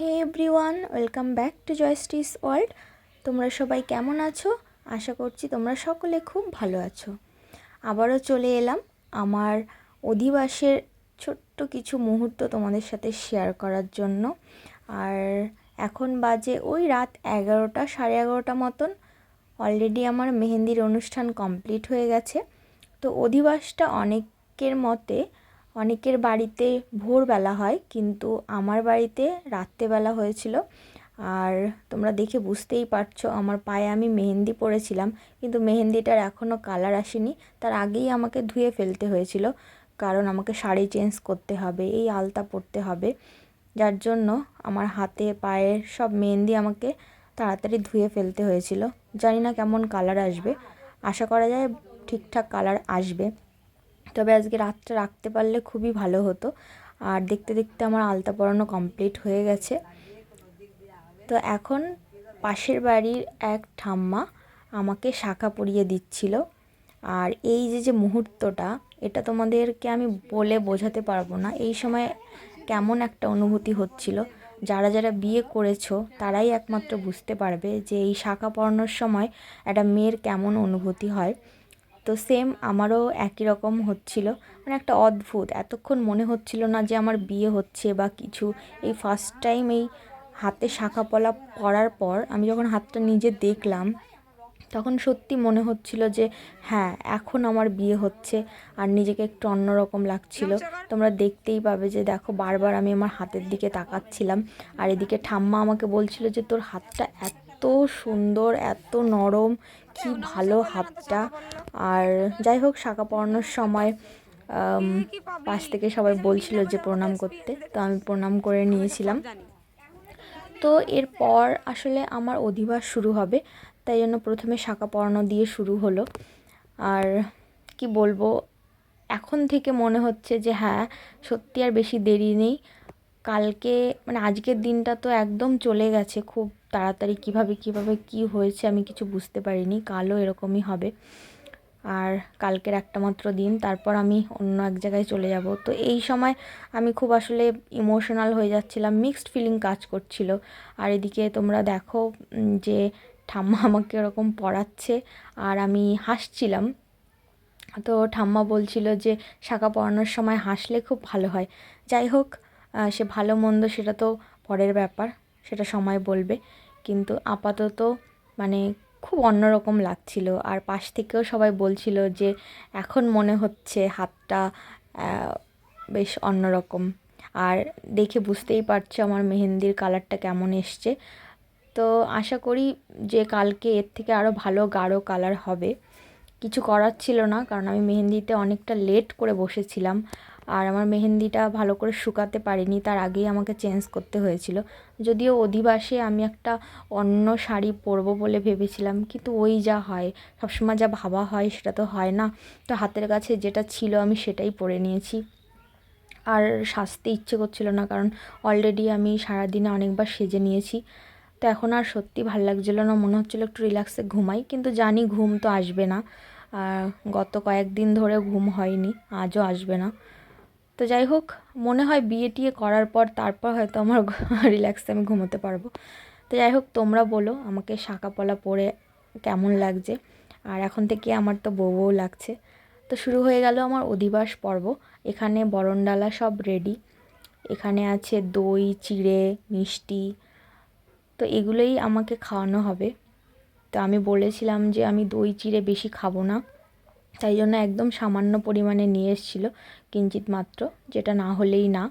Hey everyone welcome back to joysticks world তোমরা সবাই কেমন আছো? আশা করছি তোমরা সকলে খুব ভালো আছো। আবারও চলে এলাম আমার অধিবাসের ছোট্ট কিছু মুহূর্ত তোমাদের সাথে শেয়ার করার জন্য। আর এখন বাজে ওই রাত এগারোটা, সাড়ে এগারোটা মতন। অলরেডি আমার মেহেন্দির অনুষ্ঠান কমপ্লিট হয়ে গেছে। তো অধিবাসটা অনেকের মতে অনেকের বাড়িতে ভোরবেলা হয়, কিন্তু আমার বাড়িতে রাত্রেবেলা হয়েছিল। আর তোমরা দেখে বুঝতেই পারছ, আমার পায়ে আমি মেহেন্দি পরেছিলাম, কিন্তু মেহেন্দিটার এখনও কালার আসেনি। তার আগেই আমাকে ধুয়ে ফেলতে হয়েছিল, কারণ আমাকে শাড়ি চেঞ্জ করতে হবে, এই আলতা পরতে হবে। যার জন্য আমার হাতে পায়ের সব মেহেন্দি আমাকে তাড়াতাড়ি ধুয়ে ফেলতে হয়েছিল। জানি না কেমন কালার আসবে, আশা করা যায় ঠিকঠাক কালার আসবে। তবে আজকে রাতটা রাখতে পারলে খুবই ভালো হতো। আর দেখতে দেখতে আমার আলতা পরানো কমপ্লিট হয়ে গেছে। তো এখন পাশের বাড়ির এক ঠাম্মা আমাকে শাখা পরিয়ে দিচ্ছিল। আর এই যে যে মুহূর্তটা, এটা তোমাদেরকে আমি বলে বোঝাতে পারব না। এই সময় কেমন একটা অনুভূতি হচ্ছিল। যারা যারা বিয়ে করেছ, তারাই একমাত্র বুঝতে পারবে যে এই শাখা পরানোর সময় একটা মেয়ের কেমন অনুভূতি হয়। তো সেম আমারও একই রকম হচ্ছিল। মানে একটা অদ্ভুত, এতক্ষণ মনে হচ্ছিল না যে আমার বিয়ে হচ্ছে বা কিছু। এই ফার্স্ট টাইম এই হাতে শাখা পলা পরার পর আমি যখন হাতটা নিজে দেখলাম, তখন সত্যি মনে হচ্ছিল যে হ্যাঁ এখন আমার বিয়ে হচ্ছে আর নিজেকে একটু অন্যরকম লাগছিল। তোমরা দেখতেই পাবে যে দেখো, বারবার আমি আমার হাতের দিকে তাকাচ্ছিলাম। আর এদিকে ঠাম্মা আমাকে বলছিল যে, তোর হাতটা এত সুন্দর, এত নরম, কি ভালো হাতটা। আর যাই হোক, শাখা পরানোর সময় পাশ থেকে সবাই বলছিল যে প্রণাম করতে, তো আমি প্রণাম করে নিয়েছিলাম। তো এরপর আসলে আমার অধিবাস শুরু হবে, তাই জন্য প্রথমে শাখা পরানো দিয়ে শুরু হলো। আর কি বলব, এখন থেকে মনে হচ্ছে যে হ্যাঁ সত্যি আর বেশি দেরি নেই। কালকে মানে আজকের দিনটা তো একদম চলে গেছে খুব তাড়াতাড়ি। কীভাবে কীভাবে কি হয়েছে আমি কিছু বুঝতে পারিনি। কালও এরকমই হবে। আর কালকের একটা মাত্র দিন, তারপর আমি অন্য এক জায়গায় চলে যাব। তো এই সময় আমি খুব আসলে ইমোশনাল হয়ে যাচ্ছিলাম মিক্সড ফিলিং কাজ করছিল। আর এদিকে তোমরা দেখো যে ঠাম্মা আমাকে ওরকম পড়াচ্ছে আর আমি হাসছিলাম। তো ঠাম্মা বলছিল যে, শাখা পড়ানোর সময় হাসলে খুব ভালো হয়। যাই হোক সে ভালো মন্দ সেটা তো পরের ব্যাপার, সেটা সময় বলবে। কিন্তু আপাতত মানে খুব অন্যরকম লাগছিল। আর পাশ থেকেও সবাই বলছিল যে এখন মনে হচ্ছে হাতটা বেশ অন্যরকম। আর দেখে বুঝতেই পারছ আমার মেহেন্দির কালারটা কেমন এসছে। তো আশা করি যে কালকে এর থেকে আরও ভালো গাঢ় কালার হবে। কিছু করার ছিল না, কারণ আমি মেহেন্দিতে অনেকটা লেট করে বসেছিলাম। আর আমার মেহেন্দিটা ভালো করে শুকাতে পারিনি, তার আগেই আমাকে চেঞ্জ করতে হয়েছিল। যদিও অধিবাসে আমি একটা অন্য শাড়ি পরবো বলে ভেবেছিলাম, কিন্তু ওই যা হয়, সবসময় যা ভাবা হয় সেটা তো হয় না। তো হাতের কাছে যেটা ছিল আমি সেটাই পরে নিয়েছি। আর সাজতে ইচ্ছে করছিল না, কারণ অলরেডি আমি সারাদিনে অনেকবার সেজে নিয়েছি। তো এখন আর সত্যি ভালো লাগছিল না, মনে হচ্ছিল একটু রিল্যাক্সে ঘুমাই, কিন্তু জানি ঘুম তো আসবে না। গত কয়েকদিন ধরে ঘুম হয়নি, আজও আসবে না। তো যাই হোক, মনে হয় বিয়ে টিয়ে করার পর তারপর হয়তো আমার রিল্যাক্সে আমি ঘুমোতে পারব। তো যাই হোক, তোমরা বলো আমাকে শাঁকা পলা পরে কেমন লাগছে। আর এখন থেকে আমার তো বউ বউ লাগছে। তো শুরু হয়ে গেল আমার অধিবাস পর্ব। এখানে বরণডালা সব রেডি এখানে আছে দই, চিড়ে, মিষ্টি। তো এগুলোই আমাকে খাওয়ানো হবে। তো আমি বলেছিলাম যে আমি দই, চিড়ে বেশি খাব না। তাই জন্য একদম সামান্য পরিমাণে নিয়ে এসেছিল। কিঞ্চিত মাত্র, যেটা না হলেই না।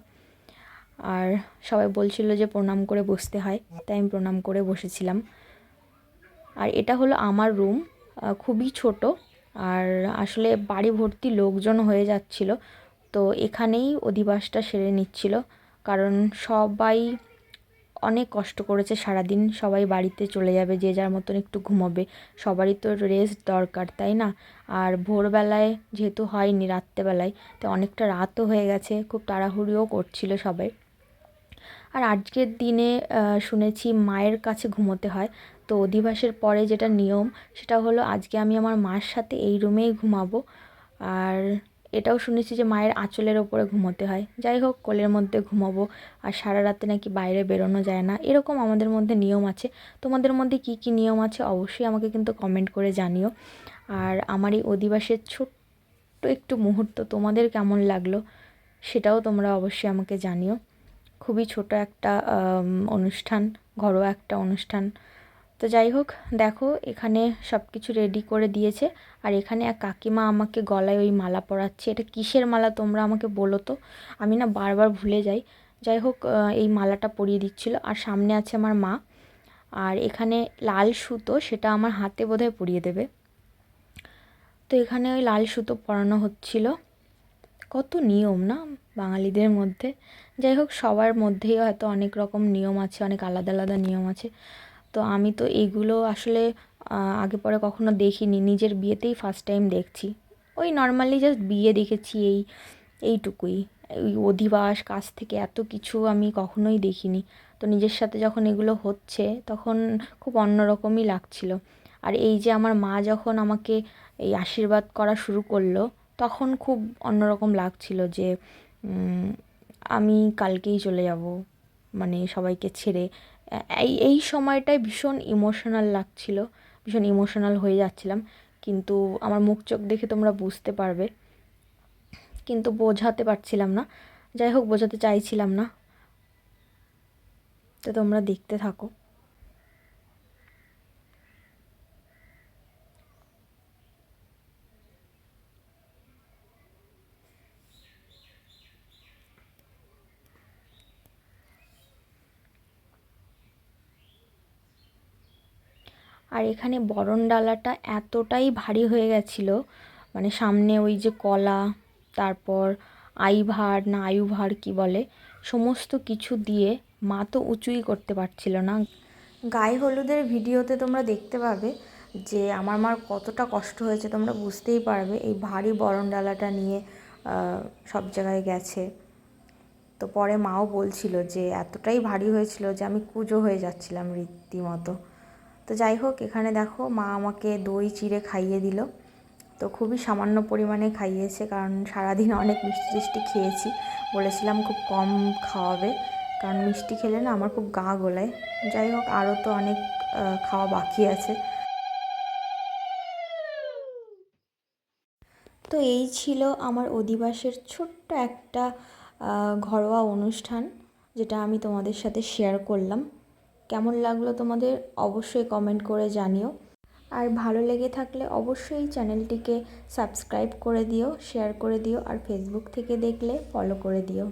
আর সবাই বলছিল যে প্রণাম করে বসতে হয়, তাই আমি প্রণাম করে বসেছিলাম। আর এটা হলো আমার রুম খুবই ছোট। আর আসলে বাড়ি ভর্তি লোকজন হয়ে যাচ্ছিল, তো এখানেই অধিবাসটা সেরে নিচ্ছিল। কারণ সবাই অনেক কষ্ট করেছে, সারাদিন সবাই বাড়িতে চলে যাবে, যে যার মতন একটু ঘুমোবে। সবারই তো রেস্ট দরকার, তাই না? আর ভোরবেলায় যেহেতু হয়নি, রাত্রেবেলায়, তো অনেকটা রাতও হয়ে গেছে, খুব তাড়াহুড়িও করছিল সবাই। আর আজকের দিনে শুনেছি মায়ের কাছে ঘুমোতে হয়। তো অধিবাসের পরে যেটা নিয়ম, সেটা হলো আজকে আমি আমার মার সাথে এই রুমেই ঘুমাবো। আর এটাও শুনেছি যে মায়ের আঁচলের ওপরে ঘুমোতে হয়। যাই হোক, কোলের মধ্যে ঘুমাবো আর সারা রাতে নাকি বাইরে বেরোনো যায় না। এরকম আমাদের মধ্যে নিয়ম আছে। তোমাদের মধ্যে কি কি নিয়ম আছে অবশ্যই আমাকে কিন্তু কমেন্ট করে জানিও। আর আমার এই অধিবাসের ছোট্ট একটু মুহূর্ত তোমাদের কেমন লাগল সেটাও তোমরা অবশ্যই আমাকে জানিও। খুবই ছোট একটা অনুষ্ঠান, ঘরোয়া একটা অনুষ্ঠান। তো যাই হোক, দেখো এখানে সব কিছু রেডি করে দিয়েছে। আর এখানে এক কাকিমা আমাকে গলায় ওই মালা পরাচ্ছে। এটা কিসের মালা তোমরা আমাকে বলো তো? আমি না বারবার ভুলে যাই। যাই হোক এই মালাটা পরিয়ে দিচ্ছিল। আর সামনে আছে আমার মা। আর এখানে লাল সুতো, সেটা আমার হাতে বোধহয় পরিয়ে দেবে। তো এখানে ওই লাল সুতো পরানো হচ্ছিল। কত নিয়ম না বাঙালিদের মধ্যে? যাই হোক, সবার মধ্যেই হয়তো অনেক রকম নিয়ম আছে, অনেক আলাদা আলাদা নিয়ম আছে। তো আমি তো এইগুলো আসলে আগে পরে কখনো দেখিনি। নিজের বিয়েতেই ফার্স্ট টাইম দেখছি। ওই নর্মালি জাস্ট বিয়ে দেখেছি এই, এইটুকুই। ওই অধিবাস, কাছ থেকে এত কিছু আমি কখনোই দেখিনি। তো নিজের সাথে যখন এগুলো হচ্ছে, তখন খুব অন্যরকমই লাগছিল। আর এই যে আমার মা যখন আমাকে এই আশীর্বাদ করা শুরু করল, তখন খুব অন্যরকম লাগছিল যে আমি কালকেই চলে যাব। মানে সবাইকে ছেড়ে। এই এই সময়টায় ভীষণ ইমোশনাল লাগছিল, ভীষণ ইমোশনাল হয়ে যাচ্ছিলাম। কিন্তু আমার মুখ চোখ দেখে তোমরা বুঝতে পারবে। কিন্তু বোঝাতে পারছিলাম না। যাই হোক, বোঝাতে চাইছিলাম না। তো তোমরা দেখতে থাকো। আর এখানে বরণ ডালাটা এতটাই ভারী হয়ে গেছিল মানে সামনে ওই যে কলা, তারপর আইভার, না আয়ুভার কি বলে, সমস্ত কিছু দিয়ে মা তো উঁচুই করতে পারছিল না। গায়ে হলুদের ভিডিওতে তোমরা দেখতে পাবে যে আমার মার কতটা কষ্ট হয়েছে, তোমরা বুঝতেই পারবে এই ভারী বরণ ডালাটা নিয়ে সব জায়গায় গেছে। তো পরে মাও বলছিল যে এতটাই ভারী হয়েছিল যে আমি কুজো হয়ে যাচ্ছিলাম রীতিমতো। তো যাই হোক, এখানে দেখো মা আমাকে দই চিড়ে খাইয়ে দিল। তো খুবই সামান্য পরিমাণে খাইয়েছে, কারণ সারাদিন অনেক মিষ্টি টিষ্টি খেয়েছি। বলেছিলাম খুব কম খাওয়াবে, কারণ মিষ্টি খেলে না আমার খুব গা গোলায়। যাই হোক, আরও তো অনেক খাওয়া বাকি আছে। তো এই ছিল আমার অধিবাসের ছোট্ট একটা ঘরোয়া অনুষ্ঠান, যেটা আমি তোমাদের সাথে শেয়ার করলাম। কেমন লাগল তোমাদের অবশ্যই কমেন্ট করে জানিও। আর ভালো লেগে থাকলে অবশ্যই চ্যানেলটিকে সাবস্ক্রাইব করে দিও শেয়ার করে দিও, আর ফেসবুক থেকে দেখলে ফলো করে দিও।